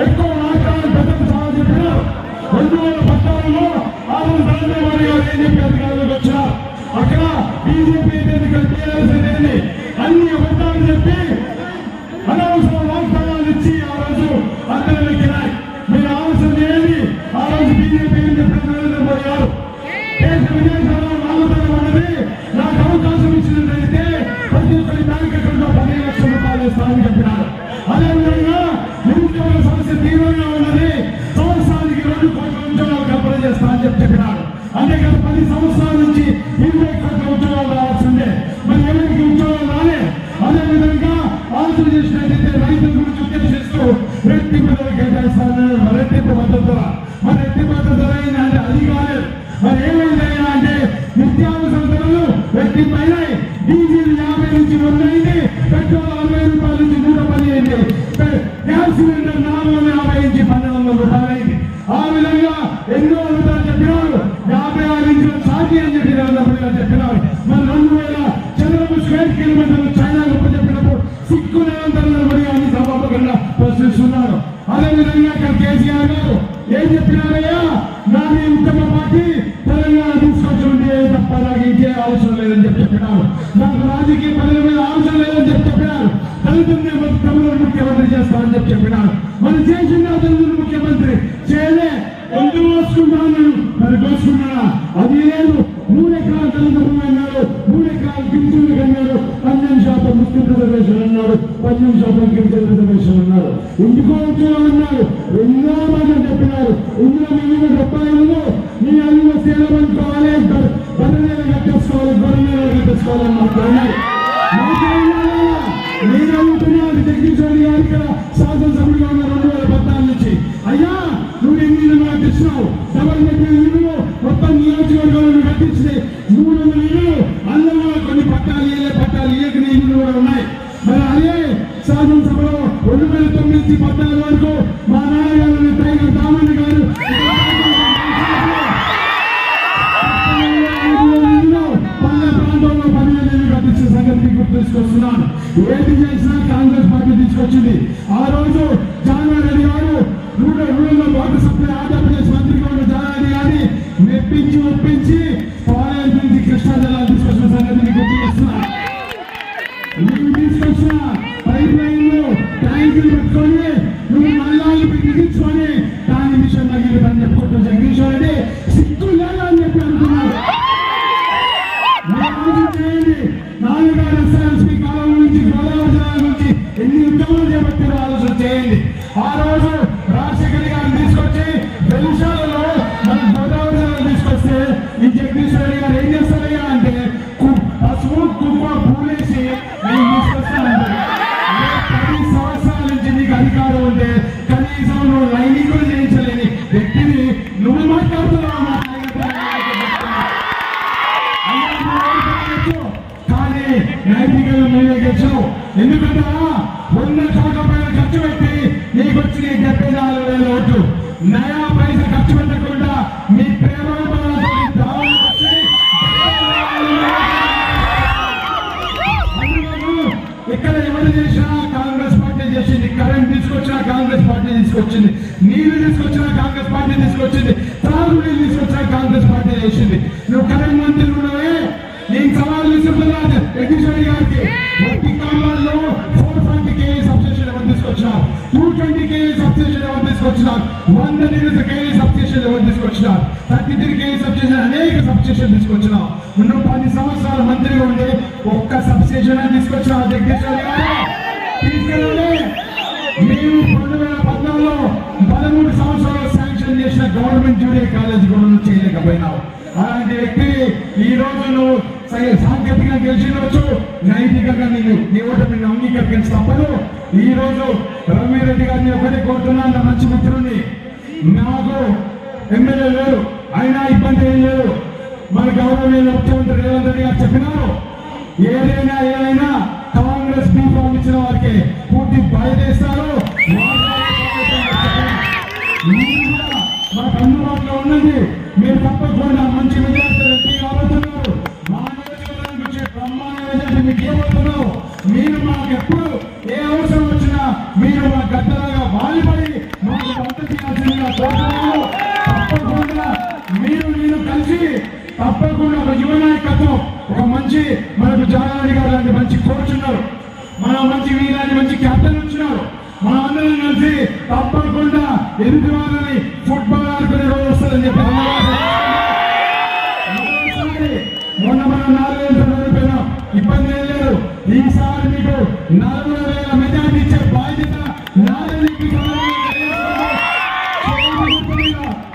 ఎక్కువ రాష్ట్రాలు ప్రజలకు చాలా చెప్పినారు రెండు వేల పద్నాలుగులో ఆరు రోజు నరేంద్ర గారు ఏం చెప్పి వచ్చిన అక్కడ బీజేపీ ఎన్నికలు టీఆర్ఎస్ సంవత్సరాల ఏం చెప్పినారయ్యా? నాది ఉత్తమ పార్టీ తెలంగాణ తీసుకొచ్చి తప్ప నాకు ఇంకే అవసరం లేదని చెప్పి చెప్పినారు. నాకు రాజకీయ పదవి మీద అవసరం లేదని చెప్పి చెప్పినారు. తల్లిదండ్రులు తమిళ ముఖ్యమంత్రి చేస్తారని చెప్పి చెప్పినారు. మరి చేసిన తల్లిదండ్రులు ముఖ్యమంత్రి. చేయలే. ఎందుకు కోసుకుంటాను మరి కోసుకున్నాడా అది లేదు. శాతం ముస్లిం రిజర్వేషన్ అన్నాడు పన్నెండు శాతం గిరిజన రిజర్వేషన్ అన్నాడు ఇంటికో ఉద్యోగం అన్నాడు ఎన్నో మాటలు చెప్పినారు. ఇందులో మిగిలిన రూపాయలు మీ అల్లు సేవ పంచుకోవాలి బర్రెలు కట్టేసుకోవాలి గొర్రెలు కట్టేసుకోవాలని మాట్లాడారు నేను అడుగుతున్నాను జగదీష్ గారు ఇక్కడ శాసనసభ్యులుగా ఉన్న రెండు వేల పద్నాలుగు నుంచి. అయ్యా నువ్వు ఎన్ని ఇల్లు డబల్ మొత్తం నుంచి పద్నాలుగు వరకు మా నాన్నగారు టైగర్ సామాన్య గారు. తీసుకొస్తున్నాను ఏది చేసినా కాంగ్రెస్ పార్టీ తీసుకొచ్చింది ఆ రోజు Janareddy garu rural rural water supply Andhra Pradesh మంత్రిగా ఉన్న జానారెడ్డి గారిని మెప్పించి ఒప్పి తీసుకొని నువ్వు మళ్ళా ఇప్పుడు బిగించుకొని దాని విషయంలో తగ్గి అని చెప్పుకుంటూ కానీ నైతికంగా నువ్వే గెలిచావు ఎందుకంటే ఉన్న చోటపైన ఖర్చు పెట్టి నీకు వచ్చిన డెబ్బై నాలుగు వేల ఓట్లు నయా పైసలు ఖర్చు పెట్టకుండా మీ ప్రేమ ఇక్కడ ఎవరు చేసినా కాంగ్రెస్ పార్టీ చేసింది. కరెంట్ తీసుకొచ్చినా కాంగ్రెస్ పార్టీ తీసుకొచ్చింది. నీళ్ళు తీసుకొచ్చినా కాంగ్రెస్ పార్టీ తీసుకొచ్చింది. త్రాగునీళ్ళు తీసుకొచ్చినా కాంగ్రెస్ పార్టీ చేసింది. నువ్వు కరెంట్ మంత్రి విసురుతున్నా ఎగ్జిషన్ గారికి ప్రతి గ్రామాల్లో ఫోర్ ఫార్టీ కేఏ సబ్స్టేషన్ ఎవరు తీసుకొచ్చినారు? టూ ట్వంటీ కేఏ సబ్స్టేషన్ ఎవరు తీసుకొచ్చినారు? వంద నిమిషం కేఏ సబ్స్టేషన్ ఎవరు తీసుకొచ్చినారు? థర్టీ త్రీ సబ్స్టేషన్ అనేక సబ్స్టేషన్ తీసుకొచ్చినాం. ఉన్న పది సంవత్సరాల మంత్రిగా ఉండి ఒక్క సబ్స్టేషన్ తీసుకొచ్చిన జగదీశ్వర్ గారు. మేము రెండు వేల పద్నాలుగులో పదమూడు సంవత్సరాలు శాంక్షన్ చేసిన గవర్నమెంట్ జూనియర్ కాలేజ్ కూడా నువ్వు చేయలేకపోయినావు అలాంటి వ్యక్తి ఈ రోజు నువ్వు సాంకేతికంగా గెలిచినవచ్చు. నైతికంగా నీకు నీ ఓటమి అంగీకరించి తప్పదు. ఈ రోజు రవిరెడ్డి గారిని ఒకటే కోరుతున్నాను నా మంచి మిత్రుడిని నాకు ఎమ్మెల్యే లేరు అయినా ఇబ్బంది ఏం లేదు. మన గౌరవనీయ ముఖ్యమంత్రి రేవంత్ రెడ్డి గారు చెప్పినారు. ఏదైనా ఏదైనా బ్రహ్మాండ మీకు ఏమవుతున్నావు మీరు మాకు ఎప్పుడు ఏ అవసరం వచ్చినా మీరు మా గద్దలుగా వాలిపడి మాకు మద్దతు చేయాల్సిందిగా కోరుతున్నాను తప్పకుండా మీరు నేను కలిసి తప్పకుండా ఒక యువ నాయకత్వం ఒక మంచి మనకు జానారెడ్డి గారు లాంటి మంచి కోచ్ ఉన్నారు. మన మంచి వీరాన్ని మంచి క్యాప్టెన్ వచ్చినారు మనందరం కలిసి తప్పకుండా ఎదుటి వాళ్ళని ఫుట్బాల్ ఇబ్బంది లేదు. ఈసారి మీకు నాలుగు వేల మెజార్టీ ఇచ్చే బాధ్యత నాదే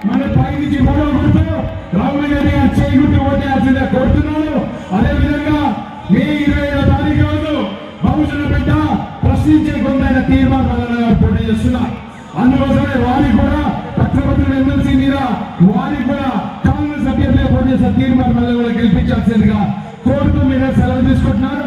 మన పై నుంచి మూడో గుర్తు రాహుల్ గారి గారు చేయి ఓటేయాల్సిందే కోరుతున్నాను అదే విధంగా మే ఇరవై ఐదో తారీఖు రోజు బహుజన బిడ్డ ప్రశ్నించే కొందైన తీర్మానం పోటీ చేస్తున్నారు. అందుకోసమే వారికి కూడా పత్రపత్రుల ఎమ్మెల్సీ మీద వారికి కూడా కాంగ్రెస్ అభ్యర్థిగా పోటీ చేసిన తీర్మానం కూడా గెలిపించాల్సిందిగా కోరుతూ మీద సెలవు తీసుకుంటున్నాను